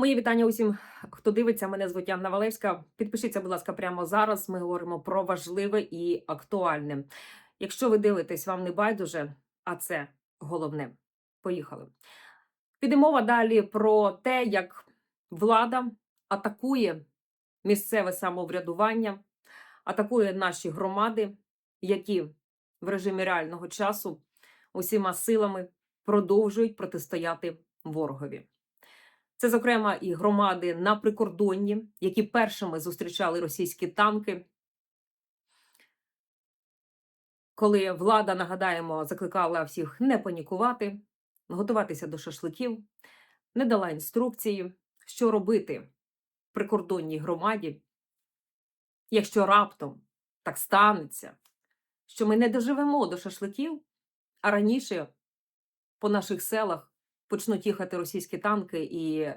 Мої вітання усім, хто дивиться. Мене звуть Анна Валевська. Підпишіться, будь ласка, прямо зараз. Ми говоримо про важливе і актуальне. Якщо ви дивитесь, вам не байдуже, а це головне. Поїхали. Піде мова далі про те, як влада атакує місцеве самоврядування, атакує наші громади, які в режимі реального часу усіма силами продовжують протистояти ворогові. Це, зокрема, і громади на прикордонні, які першими зустрічали російські танки. Коли влада, нагадаємо, закликала всіх не панікувати, готуватися до шашликів, не дала інструкції, що робити в прикордонній громаді, якщо раптом так станеться, що ми не доживемо до шашликів, а раніше по наших селах почнуть їхати російські танки і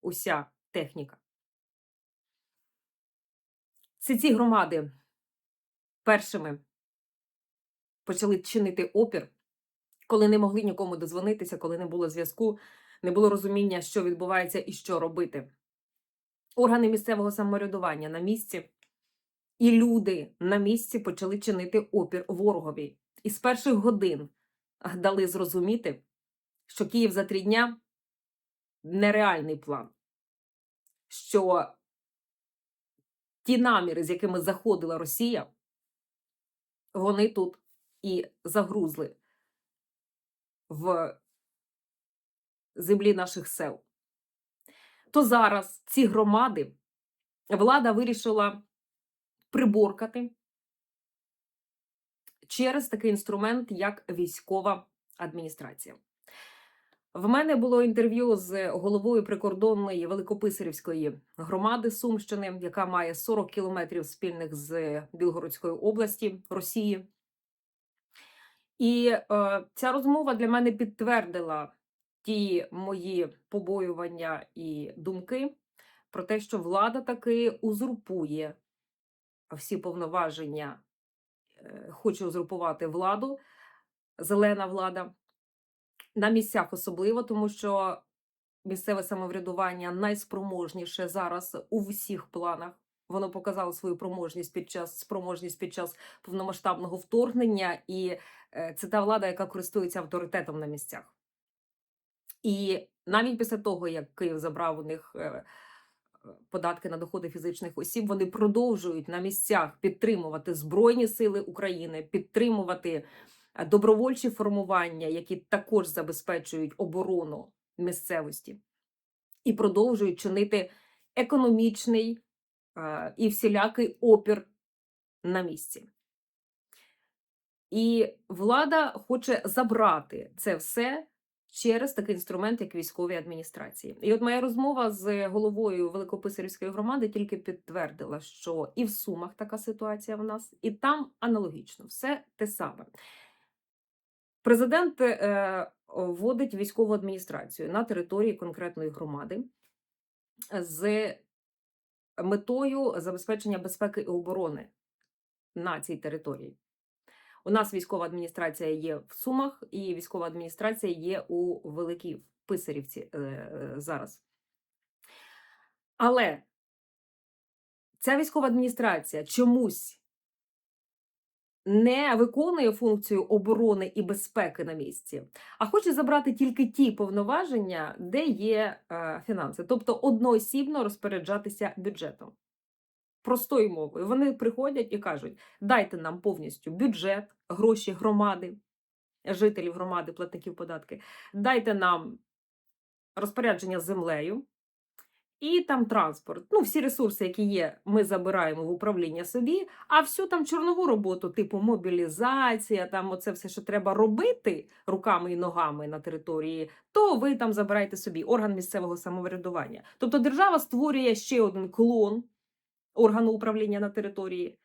уся техніка. Це ці громади першими почали чинити опір, коли не могли нікому дозвонитися, коли не було зв'язку, не було розуміння, що відбувається і що робити. Органи місцевого самоврядування на місці і люди на місці почали чинити опір ворогові. І з перших годин дали зрозуміти, що Київ за три дня нереальний план, що ті наміри, з якими заходила Росія, вони тут і загрузли в землі наших сел. То зараз ці громади влада вирішила приборкати через такий інструмент, як військова адміністрація. В мене було інтерв'ю з головою прикордонної Великописарівської громади Сумщини, яка має 40 кілометрів спільних з Білгородської області Росії. І е, ця розмова для мене підтвердила ті мої побоювання і думки про те, що влада таки узурпує всі повноваження, хоче узурпувати владу, зелена влада на місцях особливо, тому що місцеве самоврядування найспроможніше зараз у всіх планах. Воно показало свою проможність під час спроможність під час повномасштабного вторгнення, і е, це та влада, яка користується авторитетом на місцях. І навіть після того, як Київ забрав у них е, податки на доходи фізичних осіб, вони продовжують на місцях підтримувати Збройні Сили України, підтримувати е, добровольчі формування, які також забезпечують оборону місцевості, і продовжують чинити економічний е, і всілякий опір на місці. І влада хоче забрати це все через такий інструмент, як військові адміністрації. І от моя розмова з головою Великописарівської громади тільки підтвердила, що і в Сумах така ситуація в нас, і там аналогічно все те саме. Президент е, вводить військову адміністрацію на території конкретної громади з метою забезпечення безпеки і оборони на цій території. У нас військова адміністрація є в Сумах, і військова адміністрація є у Великій Писарівці е, е, зараз. Але ця військова адміністрація чомусь не виконує функцію оборони і безпеки на місці, а хоче забрати тільки ті повноваження, де є е, фінанси, тобто одноосібно розпоряджатися бюджетом простою мовою. Вони приходять і кажуть: дайте нам повністю бюджет, гроші громади, жителів громади, платників податки, дайте нам розпорядження землею. І там транспорт. Ну, всі ресурси, які є, ми забираємо в управління собі, а всю там чорнову роботу, типу мобілізація, там оце все, що треба робити руками і ногами на території, то ви там забираєте собі орган місцевого самоврядування. Тобто держава створює ще один клон органу управління на території.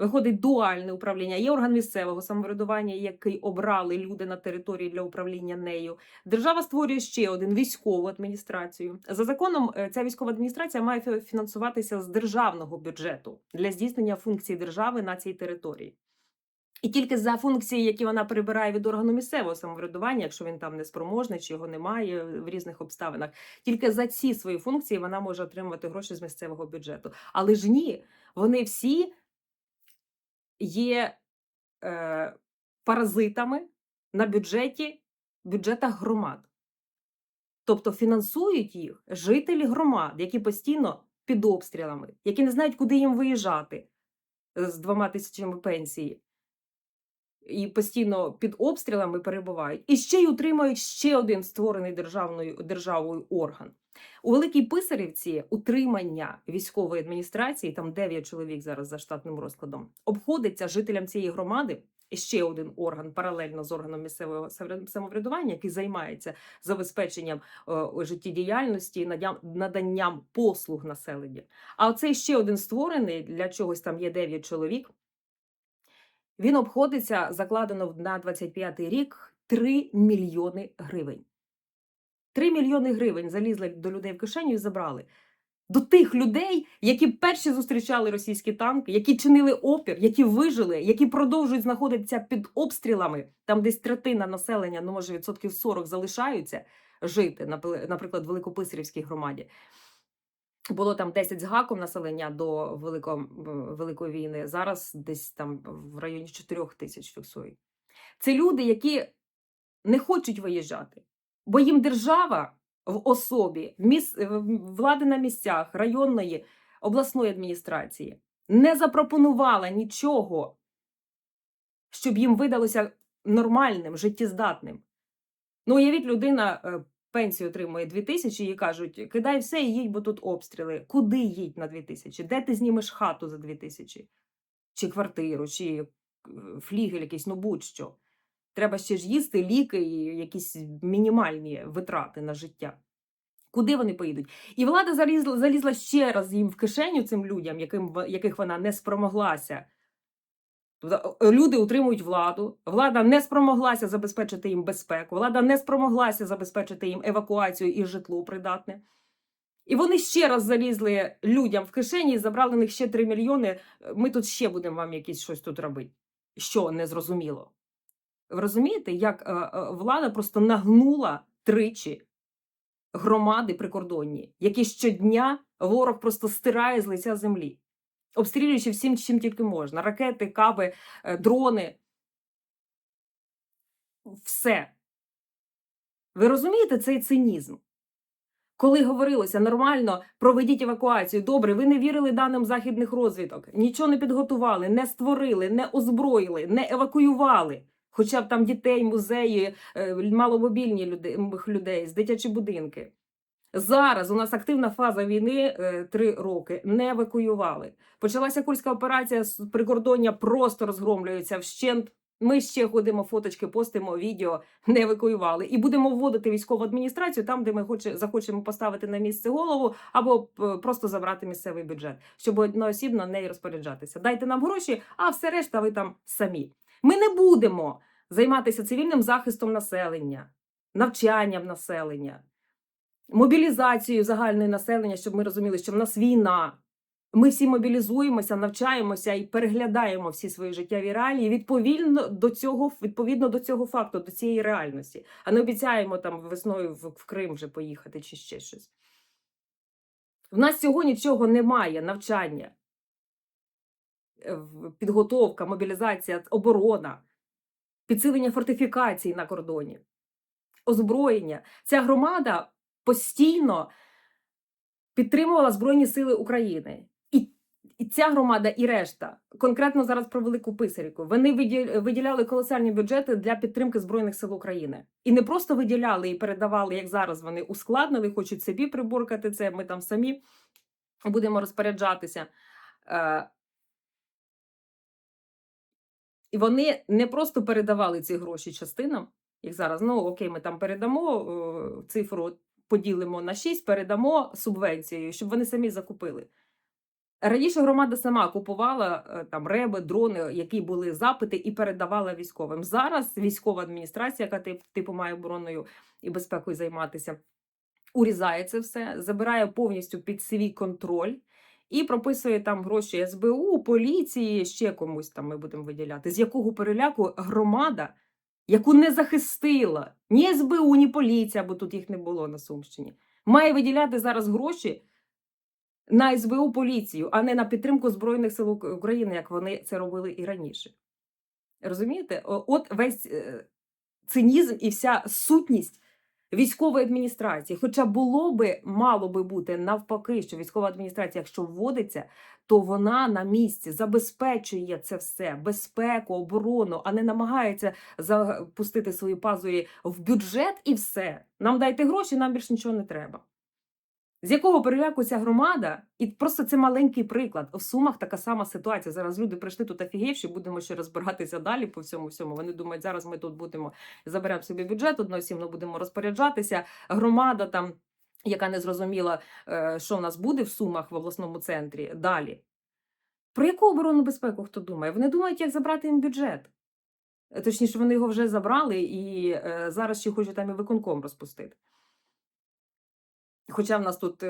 Виходить дуальне управління. Є орган місцевого самоврядування, який обрали люди на території для управління нею. Держава створює ще один військову адміністрацію. За законом, е, ця військова адміністрація має фінансуватися з державного бюджету для здійснення функцій держави на цій території. І тільки за функції, які вона перебирає від органу місцевого самоврядування, якщо він там неспроможний чи його немає в різних обставинах, тільки за ці свої функції вона може отримувати гроші з місцевого бюджету. Але ж ні, вони всі є е, паразитами на бюджеті бюджетах громад. Тобто фінансують їх жителі громад, які постійно під обстрілами, які не знають, куди їм виїжджати з двома тисячами пенсії. І постійно під обстрілами перебувають. І ще й утримують ще один створений державною державою орган. У Великій Писарівці утримання військової адміністрації, там 9 чоловік зараз за штатним розкладом, обходиться жителям цієї громади ще один орган паралельно з органом місцевого самоврядування, який займається забезпеченням е, життєдіяльності, надям- наданням послуг населення. А оцей ще один створений для чогось там є 9 чоловік. Він обходиться закладено на 25 рік 3 мільйони гривень. 3 мільйони гривень залізли до людей в кишеню і забрали. До тих людей, які перші зустрічали російські танки, які чинили опір, які вижили, які продовжують знаходитися під обстрілами, там десь третина населення, ну може відсотків 40 залишаються жити, наприклад, в Великописарівській громаді. Було там 10 з гаком населення до Великої, Великої війни. Зараз десь там в районі 4 тисяч фіксують. Це люди, які не хочуть виїжджати, бо їм держава в особі міс... влади на місцях районної обласної адміністрації не запропонувала нічого, щоб їм видалося нормальним, життєздатним. Ну, уявіть, людина е, пенсію отримує 2 тисячі, і кажуть, кидай все і їдь, бо тут обстріли. Куди їдь на 2 тисячі? Де ти знімеш хату за 2 тисячі? Чи квартиру, чи е, флігель якийсь, ну будь-що. Треба ще ж їсти, ліки і якісь мінімальні витрати на життя. Куди вони поїдуть? І влада залізла, залізла ще раз їм в кишеню цим людям, яким, яких вона не спромоглася. Тобто люди утримують владу, влада не спромоглася забезпечити їм безпеку, влада не спромоглася забезпечити їм евакуацію і житло придатне. І вони ще раз залізли людям в кишені і забрали них ще 3 мільйони. Е, Ми тут ще будемо вам якісь щось тут робити. Що незрозуміло. Ви розумієте, як е, е, влада просто нагнула тричі громади прикордонні, які щодня ворог просто стирає з лиця землі, обстрілюючи всім, чим тільки можна: ракети, каби, е, дрони. Все. Ви розумієте цей цинізм? Коли говорилося нормально, проведіть евакуацію. Добре, ви не вірили даним західних розвідок, нічого не підготували, не створили, не озброїли, не евакуювали. Хоча б там дітей, музеї, е, маломобільні люди, людей, з дитячі будинки. Зараз у нас активна фаза війни е, три роки. Не евакуювали. Почалася курська операція з прикордоння просто розгромлюється вщент. Ми ще ходимо, фоточки, постимо, відео, не евакуювали. І будемо вводити військову адміністрацію там, де ми хоче, захочемо поставити на місце голову, або е, просто забрати місцевий бюджет, щоб одноосібно нею розпоряджатися. Дайте нам гроші, а все решта ви там самі. Ми не будемо займатися цивільним захистом населення, навчанням населення, мобілізацією загальної населення, щоб ми розуміли, що в нас війна. Ми всі мобілізуємося, навчаємося і переглядаємо всі свої життєві реалії відповідно до цього, відповідно до цього факту, до цієї реальності, а не обіцяємо там весною в, Крим вже поїхати чи ще щось. В нас цього нічого немає, навчання, е, підготовка, мобілізація, оборона, підсилення фортифікацій на кордоні, озброєння. Ця громада постійно підтримувала Збройні Сили України. І, і ця громада, і решта, конкретно зараз про Велику Писарівку, вони виділяли колосальні бюджети для підтримки Збройних сил України. І не просто виділяли і передавали, як зараз вони ускладнили, хочуть собі приборкати це, ми там самі будемо розпоряджатися. Е, І вони не просто передавали ці гроші частинам, як зараз, ну окей, ми там передамо е, цифру, поділимо на 6, передамо субвенцією, щоб вони самі закупили. Раніше громада сама купувала е, там реби, дрони, які були запити, і передавала військовим. Зараз військова адміністрація, яка типу має обороною і безпекою займатися, урізає це все, забирає повністю під свій контроль і прописує там гроші СБУ, поліції, ще комусь там ми будемо виділяти. З якого переляку громада, яку не захистила ні СБУ, ні поліція, бо тут їх не було на Сумщині, має виділяти зараз гроші на СБУ поліцію, а не на підтримку Збройних сил України, як вони це робили і раніше. Розумієте? От весь е, цинізм і вся сутність військової адміністрації. Хоча було би, мало би бути навпаки, що військова адміністрація, якщо вводиться, то вона на місці забезпечує це все, безпеку, оборону, а не намагається запустити свої пазурі в бюджет і все. Нам дайте гроші, нам більше нічого не треба. З якого переляку ця громада, і просто це маленький приклад. В Сумах така сама ситуація. Зараз люди прийшли тут офігівші, будемо ще розбиратися далі по всьому всьому. Вони думають, зараз ми тут будемо заберемо собі бюджет, одноосібно будемо розпоряджатися. Громада там, яка не зрозуміла, е, що в нас буде в Сумах в обласному центрі. Далі. Про яку оборонну безпеку хто думає? Вони думають, як забрати їм бюджет. Е, Точніше, вони його вже забрали і е, зараз ще хочуть там і виконком розпустити. Хоча в нас тут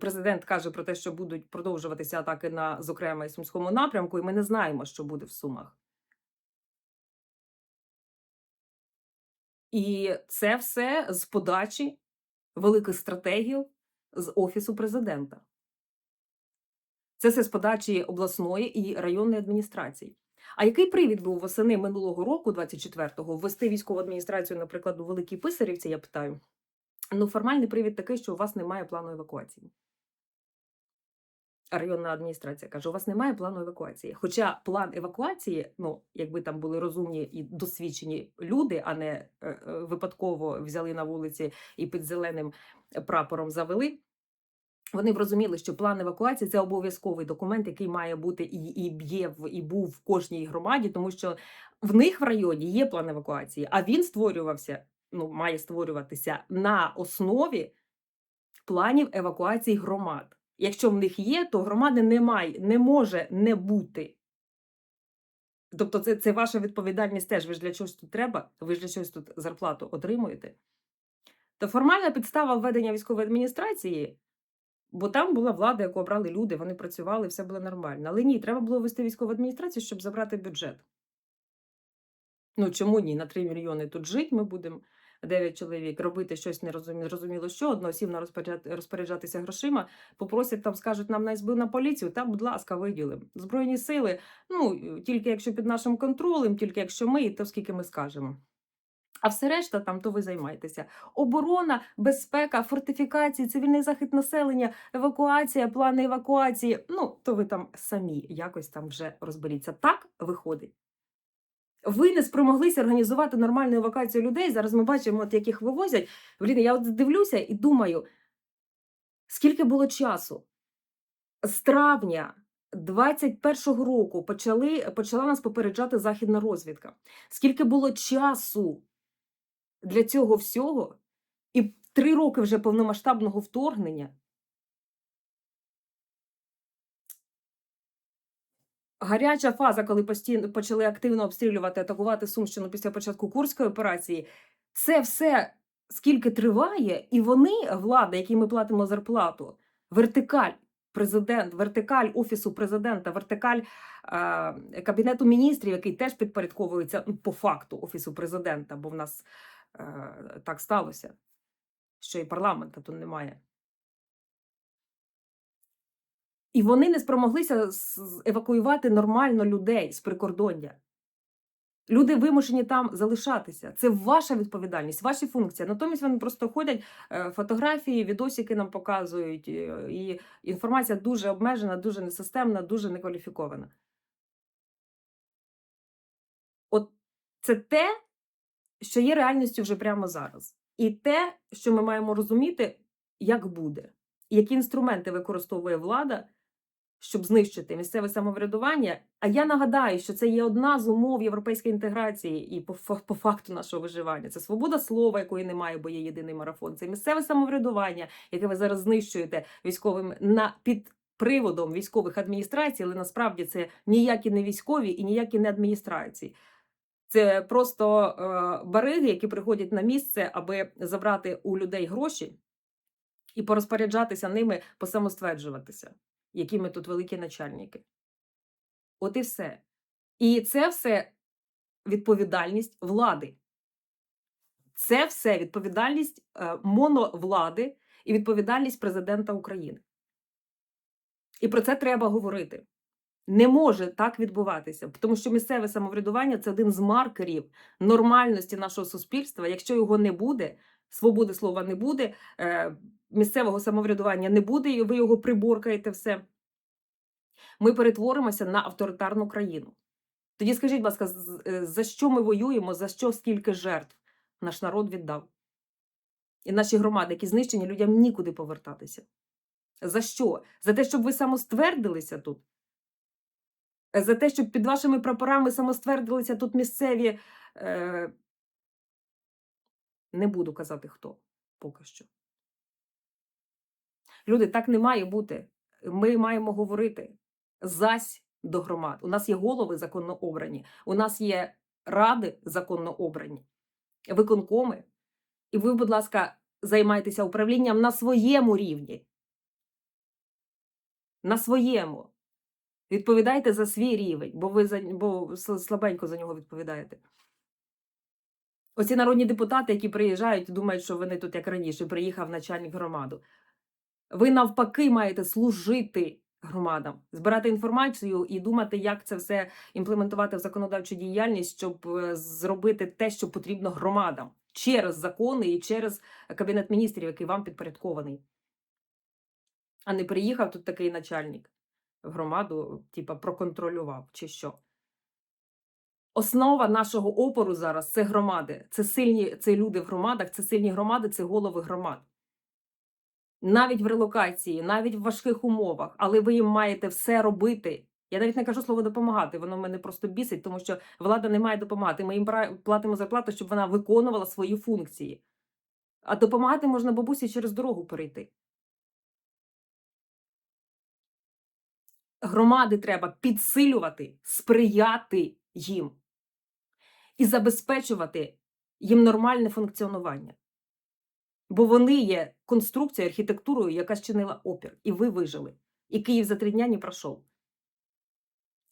президент каже про те, що будуть продовжуватися атаки на, зокрема, і сумському напрямку, і ми не знаємо, що буде в Сумах. І це все з подачі великих стратегів з Офісу президента. Це все з подачі обласної і районної адміністрації. А який привід був восени минулого року, 24-го, ввести військову адміністрацію, наприклад, у Великій Писарівці, я питаю? Ну, формальний привід такий, що у вас немає плану евакуації. Районна адміністрація каже, у вас немає плану евакуації. Хоча план евакуації, ну, якби там були розумні і досвідчені люди, а не е, е, випадково взяли на вулиці і під зеленим прапором завели. Вони б розуміли, що план евакуації це обов'язковий документ, який має бути і, і є в і був в кожній громаді, тому що в них в районі є план евакуації, а він створювався, ну має створюватися на основі планів евакуації громад. Якщо в них є, то громади немає, не може не бути. Тобто, це, це ваша відповідальність теж. Ви ж для чогось тут треба, ви ж для чогось тут зарплату отримуєте. То формальна підстава введення військової адміністрації, бо там була влада, яку обрали люди, вони працювали, все було нормально. Але ні, треба було ввести військову адміністрацію, щоб забрати бюджет. Ну чому ні? На 3 мільйони тут жити ми будемо. 9 чоловік робити щось нерозуміло що, одноосібно розпоряд- розпоряджатися грошима, попросять там, скажуть нам на СБУ на поліцію, та, будь ласка, виділимо. Збройні сили, ну, тільки якщо під нашим контролем, тільки якщо ми, то скільки ми скажемо. А все решта там то ви займаєтеся. Оборона, безпека, фортифікації, цивільний захист населення, евакуація, плани евакуації. Ну, то ви там самі якось там вже розберіться. Так виходить. Ви не спромоглися організувати нормальну евакуацію людей. Зараз ми бачимо, от яких вивозять. Блін, я от дивлюся і думаю, скільки було часу? З травня 21-го року почали, почала нас попереджати західна розвідка. Скільки було часу для цього всього? І три роки вже повномасштабного вторгнення. Гаряча фаза, коли постійно почали активно обстрілювати, атакувати Сумщину після початку Курської операції, це все скільки триває, і вони, влада, якій ми платимо зарплату, вертикаль, президент, вертикаль офісу президента, вертикаль е, кабінету міністрів, який теж підпорядковується ну, по факту офісу президента, бо в нас е, так сталося, що і парламента тут немає. І вони не спромоглися евакуювати нормально людей з прикордоння. Люди вимушені там залишатися. Це ваша відповідальність, ваші функції. Натомість вони просто ходять, е, фотографії, відосики нам показують, е, і інформація дуже обмежена, дуже несистемна, дуже некваліфікована. От це те, що є реальністю вже прямо зараз. І те, що ми маємо розуміти, як буде, які інструменти використовує влада, щоб знищити місцеве самоврядування. А я нагадаю, що це є одна з умов європейської інтеграції і по, по факту нашого виживання. Це свобода слова, якої немає, бо є єдиний марафон. Це місцеве самоврядування, яке ви зараз знищуєте військовим на під. Приводом військових адміністрацій, але насправді це ніякі не військові і ніякі не адміністрації. Це просто е, бариги, які приходять на місце, аби забрати у людей гроші і порозпоряджатися ними, посамостверджуватися. Які ми тут великі начальники. От і все. І це все відповідальність влади. Це все відповідальність е, моновлади і відповідальність президента України. І про це треба говорити. Не може так відбуватися, тому що місцеве самоврядування це один з маркерів нормальності нашого суспільства. Якщо його не буде, свободи слова не буде, е, місцевого самоврядування не буде, і ви його приборкаєте все. Ми перетворимося на авторитарну країну. Тоді скажіть, будь ласка, за що ми воюємо, за що скільки жертв наш народ віддав? І наші громади, які знищені, людям нікуди повертатися. За що? За те, щоб ви самоствердилися тут? Е, За те, щоб під вашими прапорами самоствердилися тут місцеві. Е... Не буду казати хто поки що. Люди, так не має бути. Ми маємо говорити зась до громад. У нас є голови законно обрані, у нас є ради законно обрані, виконкоми. І ви, будь ласка, займайтеся управлінням на своєму рівні. На своєму. Відповідайте за свій рівень, бо ви за, бо слабенько за нього відповідаєте. Оці народні депутати, які приїжджають, думають, що вони тут як раніше, приїхав начальник громаду. Ви навпаки маєте служити громадам, збирати інформацію і думати, як це все імплементувати в законодавчу діяльність, щоб е, зробити те, що потрібно громадам через закони і через кабінет міністрів, який вам підпорядкований. А не приїхав тут такий начальник в громаду, типа проконтролював чи що. Основа нашого опору зараз це громади. Це сильні це люди в громадах, це сильні громади, це голови громад. Навіть в релокації, навіть в важких умовах, але ви їм маєте все робити. Я навіть не кажу слово допомагати, воно мене просто бісить, тому що влада не має допомагати. Ми їм платимо зарплату, щоб вона виконувала свої функції. А допомагати можна бабусі через дорогу перейти. Громади треба підсилювати, сприяти їм і забезпечувати їм нормальне функціонування. Бо вони є конструкцією, архітектурою, яка щинила опір, і ви вижили. І Київ за три дня не пройшов.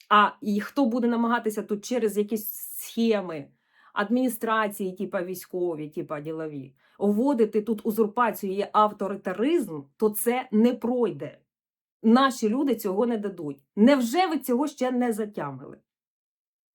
А і хто буде намагатися тут через якісь схеми, адміністрації, типа військові, типа ділові, вводити тут узурпацію і авторитаризм, то це не пройде. Наші люди цього не дадуть. Невже ви цього ще не затямили?